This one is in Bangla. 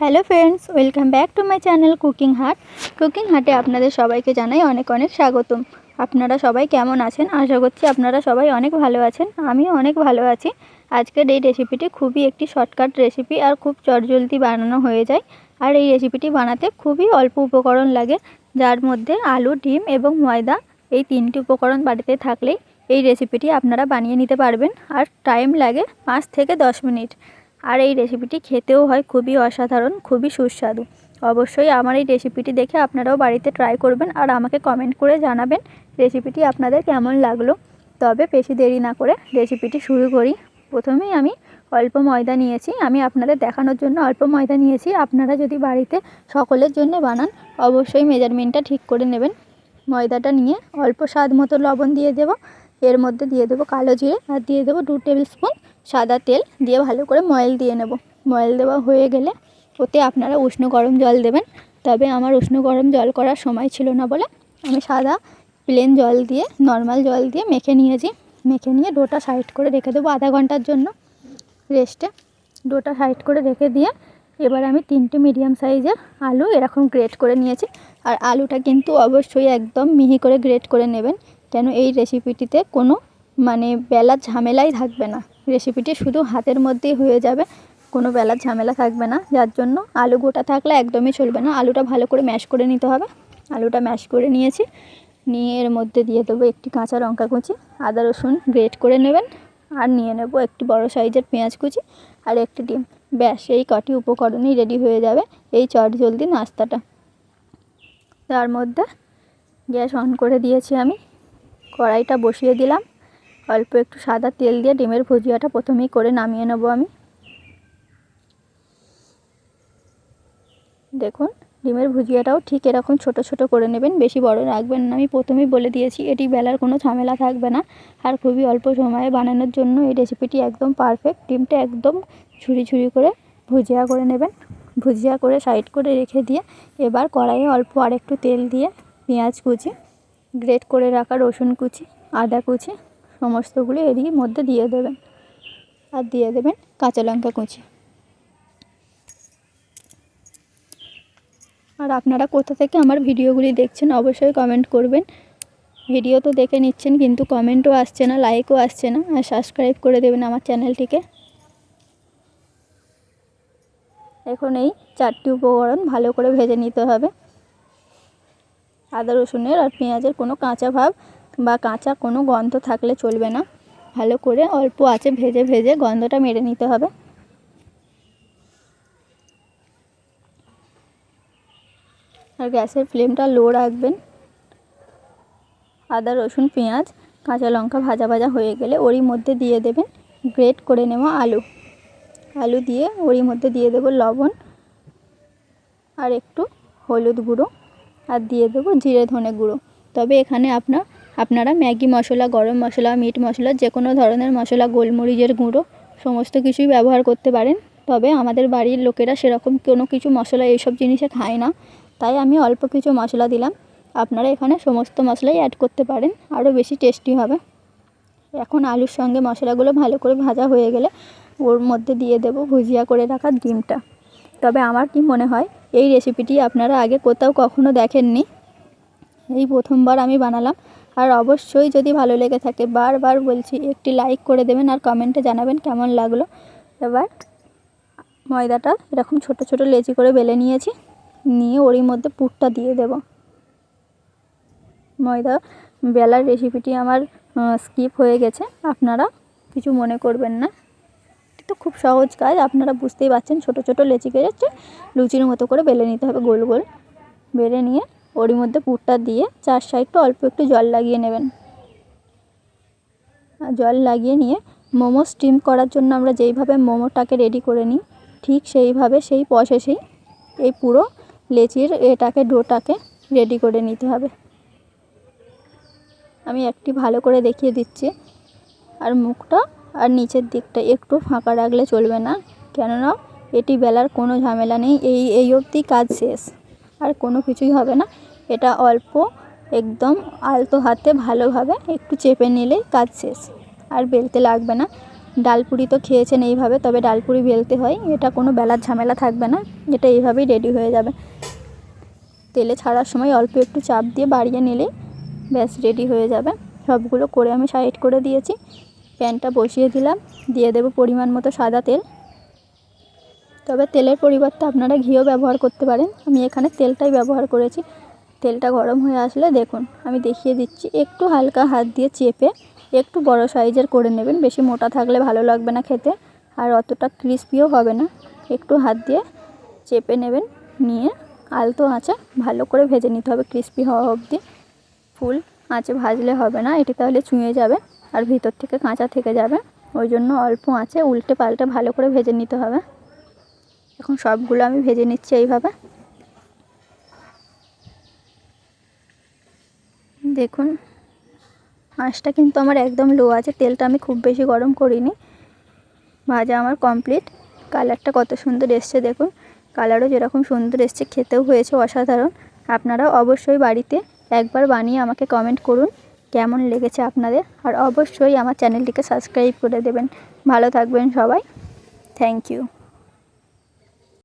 Hello friends, welcome back to my channel cooking hut. Cooking হাটে আপনাদের সবাইকে জানাই অনেক অনেক স্বাগতম। আপনারা সবাই কেমন আছেন? আশা করছি আপনারা সবাই অনেক ভালো আছেন, আমিও অনেক ভালো আছি। আজকের এই রেসিপিটি খুবই একটি শর্টকাট রেসিপি আর খুব চটজলদি বানানো হয়ে যায়। আর এই রেসিপিটি বানাতে খুবই অল্প উপকরণ লাগে, যার মধ্যে আলু, ডিম এবং ময়দা, এই তিনটি উপকরণ বাড়িতে থাকলেই এই রেসিপিটি আপনারা বানিয়ে নিতে পারবেন। আর টাইম লাগে পাঁচ থেকে দশ মিনিট। আর এই রেসিপিটি খেতেও হয় খুবই অসাধারণ, খুবই সুস্বাদু। অবশ্যই আমার এই রেসিপিটি দেখে আপনারাও বাড়িতে ট্রাই করবেন আর আমাকে কমেন্ট করে জানাবেন রেসিপিটি আপনাদের কেমন লাগল। তবে বেশি দেরি না করে রেসিপিটি শুরু করি। প্রথমেই আমি অল্প ময়দা নিয়েছি, আমি আপনাদের দেখানোর জন্য অল্প ময়দা নিয়েছি। আপনারা যদি বাড়িতে সকলের জন্য বানান, অবশ্যই মেজারমেন্টটা ঠিক করে নেবেন। ময়দাটা নিয়ে অল্প স্বাদ মতো লবণ দিয়ে দেবো। এর মধ্যে দিয়ে দেবো কালো জিরে আর দিয়ে দেবো দু টেবিল স্পুন সাদা তেল। দিয়ে ভালো করে ময়েল দিয়ে নেব। ময়েল দেওয়া হয়ে গেলে ওতে আপনারা উষ্ণ গরম জল দেবেন। তবে আমার উষ্ণ গরম জল করার সময় ছিল না বলে আমি সাদা প্লেন জল দিয়ে নর্মাল জল দিয়ে মেখে নিয়েছি। মেখে নিয়ে ডোটা সাইড করে রেখে দেবো আধা ঘণ্টার জন্য রেস্টে ডোটা সাইড করে রেখে দিয়ে এবার আমি তিনটে মিডিয়াম সাইজের আলু এরকম গ্রেট করে নিয়েছি। আর আলুটা কিন্তু অবশ্যই একদম মিহি করে গ্রেট করে নেবেন। কেন এই রেসিপিটিতে কোনো মানে বেলার ঝামেলাই থাকবে না। রেসিপিটি শুধু হাতের মধ্যেই হয়ে যাবে, কোনো বেলার ঝামেলা থাকবে না। যার জন্য আলু গোটা থাকলে একদমই চলবে না। আলুটা ভালো করে ম্যাশ করে নিতে হবে। আলুটা ম্যাশ করে নিয়েছি। নিয়ে এর মধ্যে দিয়ে দেবো একটি কাঁচা লঙ্কা কুচি, আদা রসুন গ্রেট করে নেবেন। আর নিয়ে নেব একটি বড় সাইজের পেঁয়াজ কুচি আর একটি ডিম। ব্যাস, এই কটি উপকরণই রেডি হয়ে যাবে এই চট জলদি নাস্তাটা। তার মধ্যে গ্যাস অন করে দিয়েছি আমি। কড়াইটা বসিয়ে দিলাম। অল্প একটু সাদা তেল দিয়ে ডিমের ভুজিয়াটা প্রথমেই করে নামিয়ে নেব আমি। দেখুন, ডিমের ভুজিয়াটাও ঠিক এরকম ছোট ছোট করে নেবেন, বেশি বড় রাখবেন না। আমি প্রথমেই বলে দিয়েছি, এটি বেলার কোনো ঝামেলা থাকবে না আর খুবই অল্প সময়ে বানানোর জন্য এই রেসিপিটি একদম পারফেক্ট। ডিমটা একদম ছুরি ছুরি করে ভুজিয়া করে নেবেন। ভুজিয়া করে সাইড করে রেখে দিয়ে এবার কড়াইয়ে অল্প আর একটু তেল দিয়ে পেঁয়াজ কুচি গ্রেট করে রাখা রসুন কুচি, আদা কুচি, সমস্তগুলি এরই মধ্যে দিয়ে দেবেন। আর দিয়ে দেবেন কাঁচা লঙ্কা কুচি। আর আপনারা কোথা থেকে আমার ভিডিওগুলি দেখছেন অবশ্যই কমেন্ট করবেন। ভিডিও তো দেখে নিচ্ছেন, কিন্তু কমেন্টও আসছে না লাইকও আসছে না, আর সাবস্ক্রাইব করে দেবেন আমার চ্যানেলটিকে এখন এই চারটি উপকরণ ভালো করে ভেজে নিতে হবে। আদা রসুনের আর পেঁয়াজের কোনো কাঁচা ভাব বা কাঁচা কোনো গন্ধ থাকলে চলবে না। ভালো করে অল্প আছে ভেজে ভেজে গন্ধটা মেরে নিতে হবে। আর গ্যাসের ফ্লেমটা লো রাখবেন। আদা, রসুন, পেঁয়াজ, কাঁচা লঙ্কা ভাজা ভাজা হয়ে গেলে ওরই মধ্যে দিয়ে দেবেন গ্রেট করে নেওয়া আলু। আলু দিয়ে ওরই মধ্যে দিয়ে দেবো লবণ আর একটু হলুদ গুঁড়ো। আর দিয়ে দেবো, জিরে ধনে গুঁড়ো। তবে এখানে আপনার, আপনারা ম্যাগি মশলা, গরম মশলা, মিট মশলা, যে কোনো ধরনের মশলা, গোলমরিচের গুঁড়ো, সমস্ত কিছুই ব্যবহার করতে পারেন। তবে আমাদের বাড়ির লোকেরা সেরকম কোনো কিছু মশলা, এইসব জিনিসে খায় না। তাই আমি অল্প কিছু মশলা দিলাম। আপনারা এখানে সমস্ত মশলাই অ্যাড করতে পারেন, আরও বেশি টেস্টি হবে। এখন আলুর সঙ্গে মশলাগুলো ভালো করে ভাজা হয়ে গেলে, ওর মধ্যে দিয়ে দেব, ভুজিয়া করে রাখা ডিমটা। তবে আমার কি মনে হয়, এই রেসিপিটি আপনারা আগে কোথাও কখনো দেখেননি? এই প্রথমবার আমি বানালাম। আর অবশ্যই যদি ভালো লেগে থাকে, বারবার বলছি, একটি লাইক করে দেবেন আর কমেন্টে জানাবেন কেমন লাগল। এবার ময়দাটা এরকম ছোট ছোট লেচি করে বেলে নিয়েছি। নিয়ে ওরই মধ্যে পুরটা দিয়ে দেব। ময়দা বেলার রেসিপিটি আমার স্কিপ হয়ে গেছে। আপনারা কিছু মনে করবেন না। তো খুব সহজ কাজ। আপনারা বুঝতেই পারছেন ছোট ছোট লেচি কেড়েছে লুচির মতো করে বেলে নিতে হবে গোল গোল। বেলে নিয়ে ওরই মধ্যে পুরটা দিয়ে চার সাইডটা অল্প একটু জল লাগিয়ে নেবেন। জল লাগিয়ে নিয়ে মোমো স্টিম করার জন্য আমরা যেইভাবে মোমোটাকে রেডি করে নিই, ঠিক সেইভাবে সেই প্রসেসেই এই পুরো লেচির এটাকে, ডোটাকে রেডি করে নিতে হবে। আমি একটি ভালো করে দেখিয়ে দিচ্ছি। আর মুখটা আর নিচের দিকটা একটু ফাঁকা রাখলে চলবে না। কেননা এটি বেলার কোনো ঝামেলা নেই, এই এই অবধি কাজ শেষ। আর কোনো কিছুই হবে না। এটা অল্প, একদম আলতো হাতে ভালোভাবে একটু চেপে নিলেই কাজ শেষ। আর বেলতে লাগবে না। ডালপুরি তো খেয়েছেন এইভাবে, তবে ডালপুরি বেলতে হয়। এটা কোনো বেলার ঝামেলা থাকবে না। এটা এইভাবেই রেডি হয়ে যাবে। তেলে ছাড়ার সময় অল্প একটু চাপ দিয়ে বাড়িয়ে নিলেই ব্যাস রেডি হয়ে যাবে। সবগুলো করে আমি সাইড করে দিয়েছি। প্যানটা বসিয়ে দিলাম। দিয়ে দেবো পরিমাণ মতো সাদা তেল। তবে তেলের পরিবর্তে আপনারা ঘিও ব্যবহার করতে পারেন। আমি এখানে তেলটাই ব্যবহার করেছি। তেলটা গরম হয়ে আসলে দেখুন, আমি দেখিয়ে দিচ্ছি। একটু হালকা হাত দিয়ে চেপে একটু বড় সাইজের করে নেবেন। বেশি মোটা থাকলে ভালো লাগবে না খেতে। আর অতটা ক্রিস্পিও হবে না। একটু হাত দিয়ে চেপে নেবেন। নিয়ে আলতো আঁচে ভালো করে ভেজে নিতে হবে। ক্রিস্পি হওয়া অবধি। ফুল আঁচে ভাজলে হবে না। এটি তাহলে চুঁয়ে যাবে। আর ভিতর থেকে কাঁচা থেকে যাবে। ওই জন্য অল্প আঁচে উল্টে পাল্টে ভালো করে ভেজে নিতে হবে। এখন সবগুলো আমি ভেজে নিচ্ছি এইভাবে। দেখুন, আঁচটা কিন্তু আমার একদম লো আছে, তেলটা আমি খুব বেশি গরম করিনি। ভাজা আমার কমপ্লিট কালারটা কত সুন্দর এসছে দেখুন। কালারও যেরকম সুন্দর এসছে, খেতেও হয়েছে অসাধারণ। আপনারাও অবশ্যই বাড়িতে একবার বানিয়ে আমাকে কমেন্ট করুন। কেমন লেগেছে আপনাদের? আর অবশ্যই আমার চ্যানেলটিকে সাবস্ক্রাইব করে দেবেন। ভালো থাকবেন সবাই। Thank you